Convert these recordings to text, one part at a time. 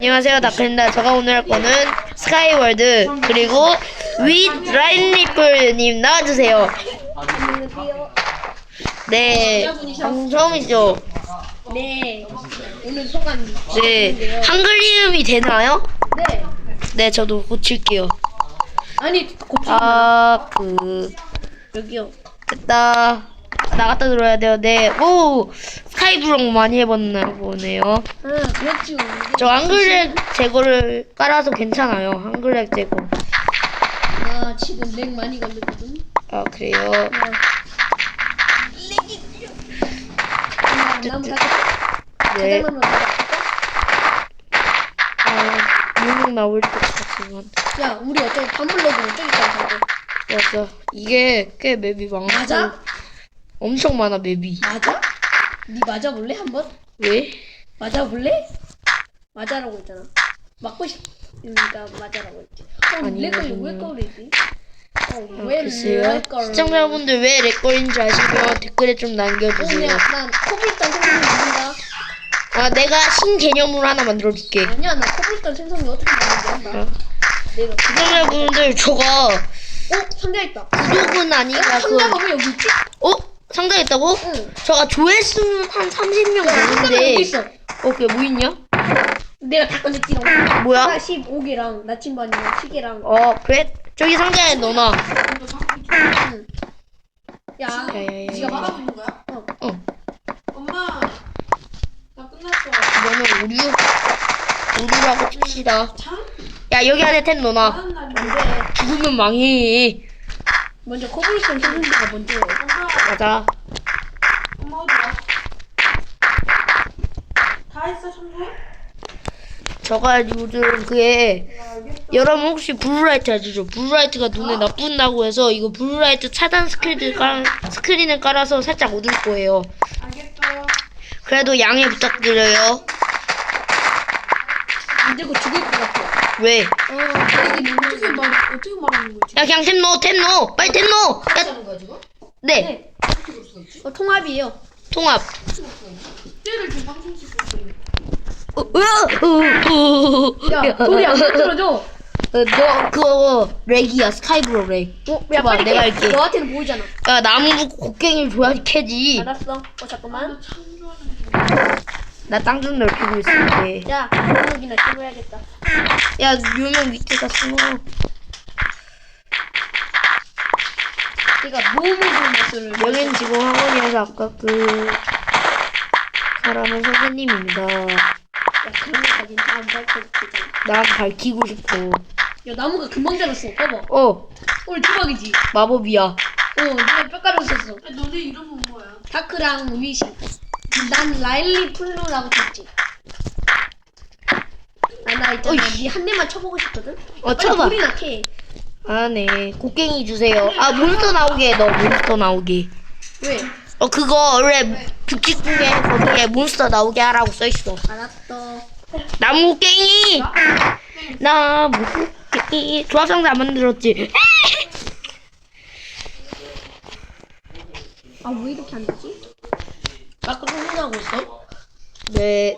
안녕하세요 다크입니다 제가 오늘 할 거는 스카이월드 그리고 윗 라인리플님 나와주세요 네 처음이죠 네. 오늘 소감. 네 한글 이름이 되나요? 네. 네 저도 고칠게요 아니 고치. 아 그 여기요. 됐다 나갔다 들어야 돼요 네 오 스카이브롱 많이 해봤나 보네요 아 그렇지. 저 한글렉 제거를 깔아서 괜찮아요 한글렉 제거 아 지금 렉 많이 걸렸거든. 아 그래요 아. 나무 네 넣어. 아, 문ung 나올 것 같지만 야 우리 어차피 반불러도 저기까지 가고. 맞아 이게 꽤 맵이 많고 맞아? 엄청 많아 맵이 맞아? 네 맞아볼래 한번? 왜? 맞아볼래? 맞아라고 했잖아. 맞고 싶으니까 맞아라고 했지. 어, 아니, 렉 걸리 무슨- 왜 걸리지? 어, 아, 왜 글쎄요 렉 걸리? 시청자분들 왜 렉걸인지 아시면 댓글에 좀 남겨주세요 아니야, 난 코블스톤 생성이 모른다. 아 내가 신개념으로 하나 만들어줄게 아니야, 나 코블스톤 생성이 어떻게 아. 내가 그 시청자분들 저가 어? 상자 있다. 구독은 아니라 상자 그 가면 여기 있지? 어? 상자있다고? 응. 저가 조회수는 한 30명 야, 상자가 여기 되는데 있어. 어 그게 뭐 있냐? 내가 다 꺼냈지. 뭐야? 45개랑 나침반이랑 시계랑. 어 그래? 저기 상자에 넣어놔 응. 야, 야 야 야 지가 말하고 말아. 있는 거야? 어. 어 엄마 나 끝났어 이거는 우류 우류라고 칩시다 참? 야 여기 안에 템 넣어놔 날인데. 죽으면 망해 먼저 코블스톤 생성기가 먼저. 해. 엄마 어디야? 다 했어 청소해? 저가 요즘 그게 여러분 혹시 블루라이트 아시죠? 블루라이트가 눈에 나쁜다고 해서 이거 블루라이트 차단 스크린을, 깔, 스크린을 깔아서 살짝 어둘 거예요 알겠어 그래도 양해 부탁드려요 안 들고 죽을 것 같아. 왜? 어, 이게 뭐 어떻게 말 어떻게 말하는 거지? 야 그냥 템 넣어 템 넣어 빨리 템 넣어 야, 하는 거야 지금? 네 네. 어, 통합이에요. 통합 때를 지금 방송 찍고 있어 어, 어, 어, 야, 돌이 안 만들어져. 어, 너 그거 렉이야 스카이브로 렉. 어, 야, 줘봐, 빨리 내가 캐. 할게. 너한테는 보이잖아. 야 나무 곡괭이를 줘야지 캐지. 알았어. 어, 잠깐만. 나 땅 좀 넓히고 있을게. 야, 한국이나 찍어야겠다. 야 유명 밑에다 숨어. 내가 몸을 좀 맛을. 여긴 지금 학원이어서 아까 그 사람은 선생님입니다. 야, 그런 거까지는 다안 밝혀지잖아. 난 밝히고 싶어. 야, 나무가 금방 자랐어. 봐봐. 어 오늘 대박이지? 마법이야. 어, 내가 뼈가루 썼어. 야 너네 이름은 뭐야? 다크랑 위시. 난 라일리 플루라고 썼지. 아, 나 있잖아. 어이씨. 니한 대만 쳐보고 싶거든? 어 빨리 쳐봐. 불이나 캐. 아 네 곡괭이 주세요. 아 몬스터 나오게 너 몬스터 나오게. 왜? 어 그거 원래 규칙 중에 거기에 몬스터 나오게 하라고 써 있어. 알았어. 나무 깽이 나무 깽이 조합상자 안 만들었지? 아, 왜 이렇게 안 되지? 아까 흥분하고 있어? 네.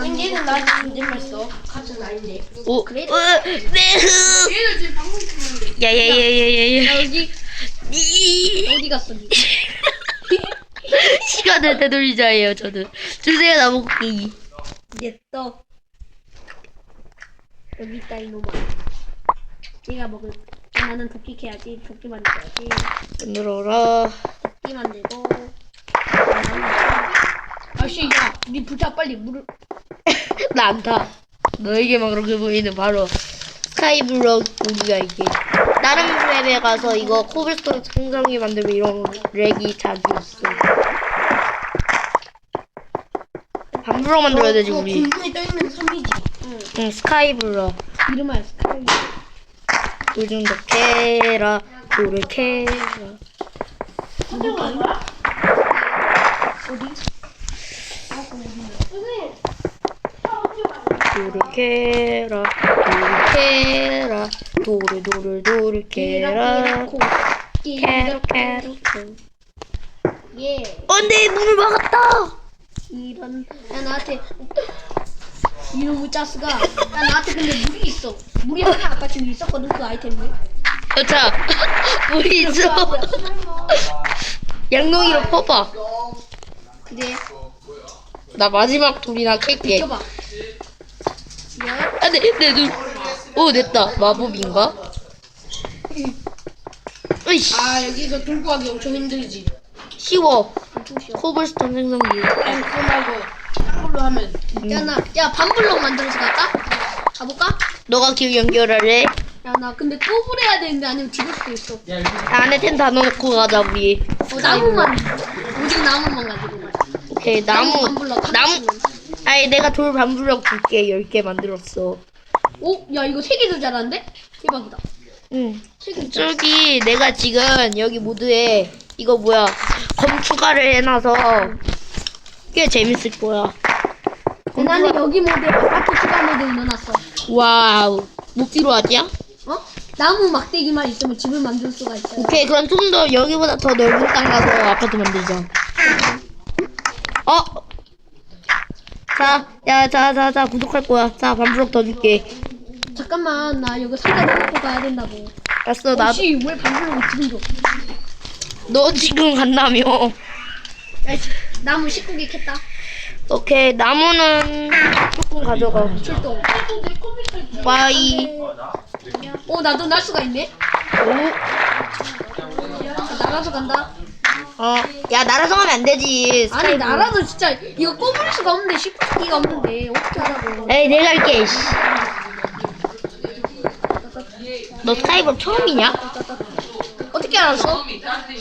얘는 나한테 존댓말 써 같은 나인데 오, 그래? 으, 네. 흐. 얘는 지금 방송 중인데 야야야야야야. 야, 여기 이 어디 갔어, 니? 시간을 되돌리자예요 저는. 주세요 나무 깽이. 이제 떠. 여기 있다, 이놈아. 얘가 먹을. 아, 나는 도끼 캐야지. 도끼 만들어야지. 만들어라. 도끼 만들고. 아씨, 야, 니 불타 빨리 물을. 나 안 타. 너에게만 그렇게 보이는 바로 스카이블럭 우리가 이게 다른 맵에 가서 이거 코블스톤 상점이 만들면 이런 렉이 자주 있어. 반블럭 만들어야 되지 우리. 공중에 떠있는 섬이지 응. 응 스카이블럭. 이름을 스카이. 더 캐라 돌을 캐라. 가는 거야? 어디? 돌을 캐라 돌을 캐라 돌을 돌을 돌을 캐라 코. 캐라 캐라 예. 어, 내 문을 막았다. 이런 야 나한테 이놈의 짜스가 야 나한테 근데 물이 있어 물이 하나 아까 지금 있었거든 그 아이템에 자, 우리 있어. 양동이로 퍼봐. 그래 나 마지막 돌이나 캘게. 줘봐 야 아, 네, 네, 눈. 오, 됐다. 마법인가? 으이씨, 아 여기서 돌고 가기 엄청 힘들지. 쉬워. 엄청 쉬워 코블스톤 생성기. 아니 그거 말고 딴 걸로 하면 야 나 야 반블럭 만들어서 갈까? 가볼까? 너가 길 연결하래. 야 나 근데 꼬불 해야 되는데 아니면 죽을 수도 있어 안에 텐트 다 넣어놓고 가자, 우리. 어 나무만 오직 나무만 가지고 가자 오케이, 나무. 반블럭 나무. 아니, 내가 돌 반블럭 줄게. 10개 만들었어. 오, 야 이거 세 개도 잘하는데? 대박이다. 응. 세 개. 잘. 저기, 내가 지금 여기 모드에 이거 뭐야. 검 추가를 해놔서 꽤 재밌을 거야. 나는 여기 모드에 아파트 추가 모드를 넣어놨어. 와우. 뭐 필요하지야? 어? 나무 막대기만 있으면 집을 만들 수가 있어. 오케이 그럼 좀 더 여기보다 더 넓은 땅 가서 아파트 만들자 어? 자, 야, 자, 자, 자, 구독할 거야. 자, 반브럭 더 줄게. 잠깐만, 나 여기 상자 넣고 가야 된다고. 알았어, 나, 혹시 왜 반블록을 지금 줘? 너 지금 간다며. 야, 씨, 나무 19개 캤다. 오케이, 나무는 조금 가져가. 출동. 빠이. 오, 나도 날 수가 있네. 오, 자, 날아서 간다. 어, 야, 날아서 가면 안 되지. 아니, 스카이프. 날아도 진짜 이거 꼽을 수가 없는데 19개가 없는데 어떻게 하라고. 에이, 내가 할게, 씨. 너 스카이브 처음이냐? 어떻게 알았어?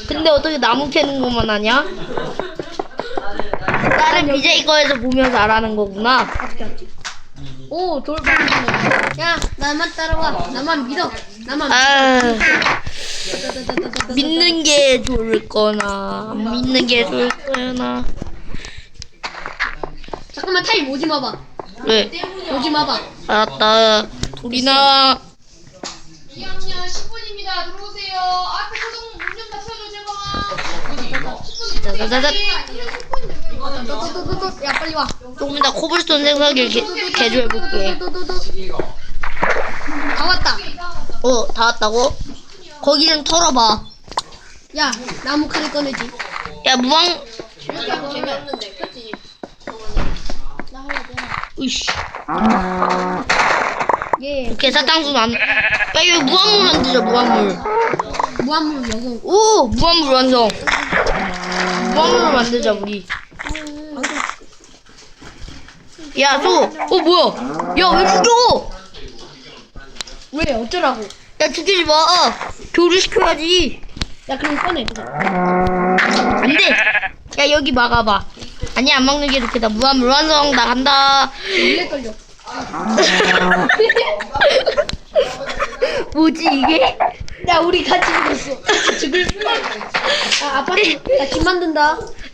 근데 어떻게 나무 캐는 것만 하냐? 다른 BJ 거에서 보면서 알아는 거구나. 어떻게 알지? 오, 돌발. 야, 나만 따라와. 나만 믿어. 나만 믿어. 아. 믿는 게 좋을 거나, 안 믿는 게 좋을 거나. 잠깐만 타임 오지 마봐. 왜? 오지 마봐. 알았다. 둘이나. 2학년 10분입니다. 들어오세요. 앞에 소동 문좀 닫혀줘, 제발. 자자자자. 또또또또 야 빨리 와. 조금 이따 코블스톤 생성기 개- 개조해볼게. 또또또또. 다 왔다. 어, 다 왔다고? 거기 좀 털어봐. 야 나무 칼을 꺼내지. 야, 무왕. 재미없는데 그렇지. 으이씨. 예. 이렇게 사탕수 만. 야, 여기 무한물 만들자, 무한물. 무한물 영웅. 오! 무한물 완성. 무한물을 만들자, 우리. 야, 소! 어, 뭐야? 야, 왜 죽여? 왜 어쩌라고? 야, 죽이지 마. 교류시켜야지. 야 그럼 꺼내. 안 돼. 야, 여기 막아봐. 아니, 안 막는 게 좋겠다. 무한물 완성. 나 간다. 원래 걸려. 뭐지, 이게? 야 우리 같이 죽었어. 죽을. 아 아파트. 나집 만든다.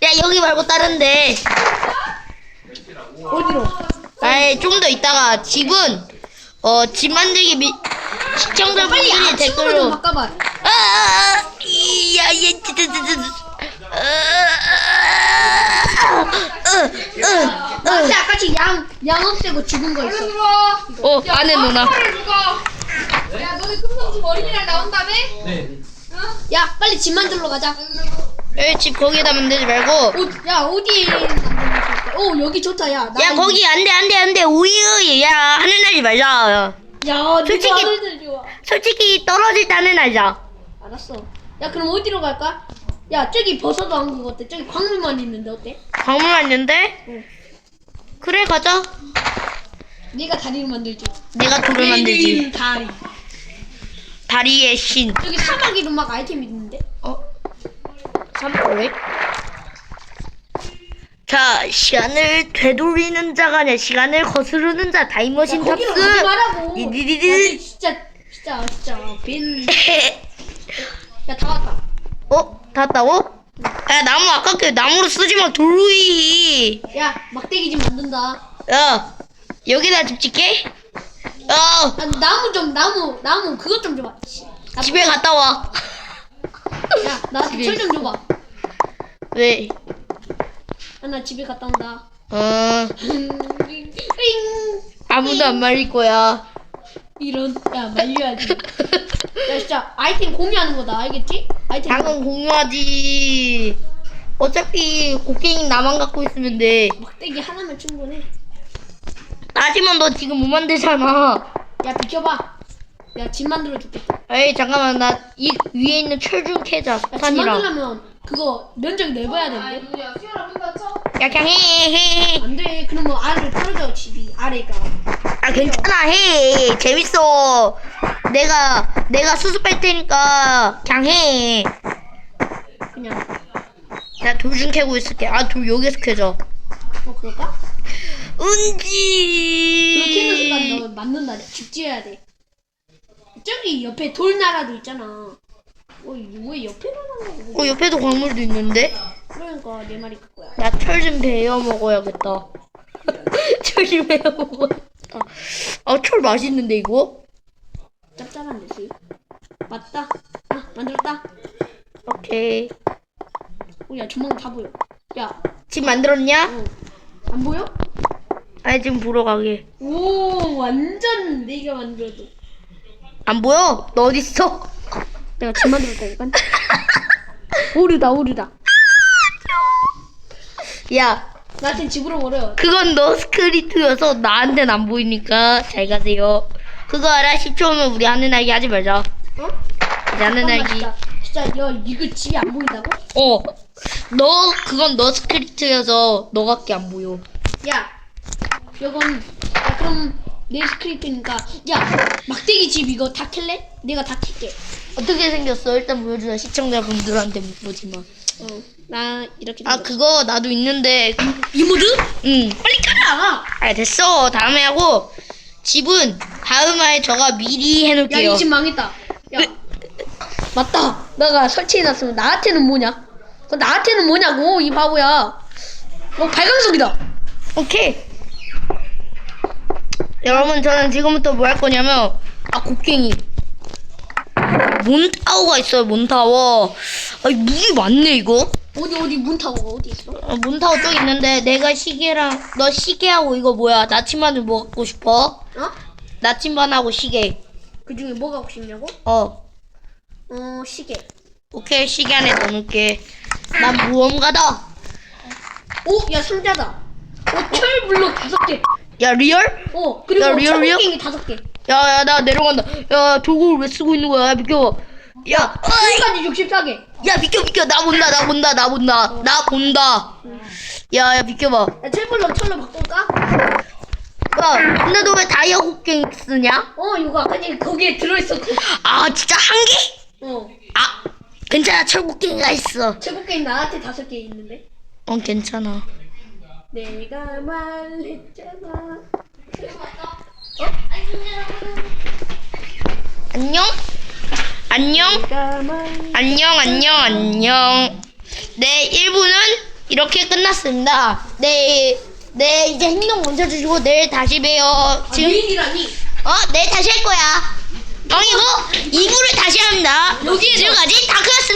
야, 여기 말고 다른데. 어디로? 아이, 좀 더 있다가 집은, 어, 집 만들기 미, 시청자분들이 빨리 아침으로 좀 댓글로. 바꿔봐. 아, 아, 이, 야, 얘, 진짜. 아, 나한테 아까치 양 양 없애고 죽은 거 있어. 어, 안에 누나. 야, 너네 금성집 어린이날 나온다며? 야 빨리 집 만들러 가자. 여기 집 거기에다 만들지 말고. 어, 야 어디 좋을까? 오 여기 좋다 야. 나 야, 거기 안 돼, 안 돼, 안 돼. 오이, 야, 하늘 날지 말자. 야 솔직히- 솔직히 하늘들 좋아. 솔직히 떨어질 때 하늘 날자. 알았어. 야 그럼 어디로 갈까? 야 저기 버섯도 안 구고 어때? 저기 광물만 있는데 어때? 광물 왔는데? 응. 그래, 가자. 네가 다리를 만들지. 내가 돌을 만들지. 다리. 다리의 신. 저기 사막에도 막 아이템 있는데. 어? 삼포래? 자, 시간을 되돌리는 자가 아니라 시간을 거스르는 자, 타임머신 야, 거기로 탑승! 가지 말라고. 디디디디. 야, 쟤 진짜 진짜 진짜 빈. 야다 왔다. 어? 다 왔다고? 야, 나무 아깝게 나무로 쓰지 마, 돌루이! 야 막대기 집 만든다. 야, 여기다 집 짓게? 야, 아, 나무 좀 나무 나무 그것 좀 줘봐. 씨. 나- 집에 갔다 와. 야 나한테 철좀 줘봐. 왜? 아, 나 집에 갔다 온다. 어, 윙. 아무도 안 말릴 거야. 이런 야 말려야지. 야 진짜 아이템 공유하는 거다 알겠지? 아이템. 당은 공유하지. 어차피 곡괭이 나만 갖고 있으면 돼. 막대기 하나면 충분해. 하지만 너 지금 못 만들잖아. 야 비켜봐. 야 집 만들어 줄겠다. 에이 잠깐만 나 이 위에 있는 철 좀 캐자 야, 집 석탄이랑. 만들려면 그거 면적 넓어야 아 되는데. 누구야 수혈아 문 닫혀? 야 그냥 해 해. 안 돼. 그러면 아래를 떨어져 집이 아래가. 아 괜찮아 해 재밌어. 내가 내가 수습 뺄 테니까 그냥 해. 그냥 나 돌 좀 캐고 있을게. 아 돌 여기서 캐자. 뭐 그럴까? 은지. 그렇게 캐는 순간 너 맞는다. 집 지어야 돼. 저기 옆에 돌나라도 있잖아. 어, 이거 왜 옆에 나라는 거? 어 옆에도 광물도 있는데. 그러니까 내 말이 그거야. 나 철 좀 베어 먹어야겠다. 철 좀 베어 먹어야겠다. 아철 맛있는데 이거? 짭짤한데 수. 맞다. 아 만들었다. 오케이. 어, 야 전망 다 보여. 야, 집 만들었냐? 어. 안 보여? 아니 지금 보러 가게. 오, 완전 내가 만들어도. 안 보여? 너 어디 있어? 내가 집 만들었다니까. 오르다, 오르다. 야, 나한테 집으로 오래요. 그건 너 스크립트여서 나한테는 안 보이니까 잘 가세요. 그거 알아? 10초면 우리 하늘 날기 하지 말자. 어? 이제 잠깐만, 날기. 진짜, 진짜 야 이거 집이 안 보인다고? 어. 너 그건 너 스크립트여서 너밖에 안 보여. 야, 이건 야 그럼 내 스크립트니까 야 막대기 집 이거 다 캘래? 내가 다 캘게. 어떻게 생겼어? 일단 보여주자. 시청자분들한테 못 보지만. 어, 나 이렇게. 아 그거 나도 있는데. 이 모드? 응. 빨리 깔아. 아 됐어. 다음에 하고 집은 다음에 저가 미리 야 해놓을게요. 이 집 망했다. 야 맞다. 내가 설치해놨으면 나한테는 뭐냐? 그 나한테는 뭐냐고 이 바보야. 어 발광석이다. 오케이. 여러분 저는 지금부터 뭐 할 거냐면 아 곡괭이 몬타워가 있어요 몬타워 아이 무기 많네 이거 어디 어디 문타워가 어디 있어? 어, 몬타워 저기 있는데 내가 시계랑 너 시계하고 이거 뭐야 나침반을 뭐 갖고 싶어? 어? 나침반하고 시계 그 중에 뭐가 갖고 싶냐고? 어 어 시계. 오케이 시계 안에 넣어놓을게 난 모험가다 오, 야 상자다. 어, 철 블록 다섯 개. 야 리얼? 어, 그리고 야, 리얼, 리얼? 철곡갱이 다섯 개. 야야 나 내려간다 야 도구를 왜 쓰고 있는 거야 비켜 야! 지금까지 64개. 야 비켜 비켜 나 본다 나 본다 나 본다 나 본다 야야 비켜봐 야, 철 블록 철로 바꿀까? 야 근데 너 왜 다이아 곡괭이 쓰냐? 어, 이거 아까 전에 거기에 들어있었고. 아 진짜 한 개? 어, 아 괜찮아 철곡괭이가 있어 철곡갱이 나한테 다섯 개 있는데. 어 괜찮아 내가 말했잖아. 안녕? 안녕? 내가 말. 안녕 안녕 안녕 네 1부는 이렇게 끝났습니다 네, 네 이제 행동 멈춰 주시고 내일 다시 봬요 지금 내일이라니. 어 내일 다시 할 거야 아니고 2부를 다시 합니다 지금까지 다크였습니다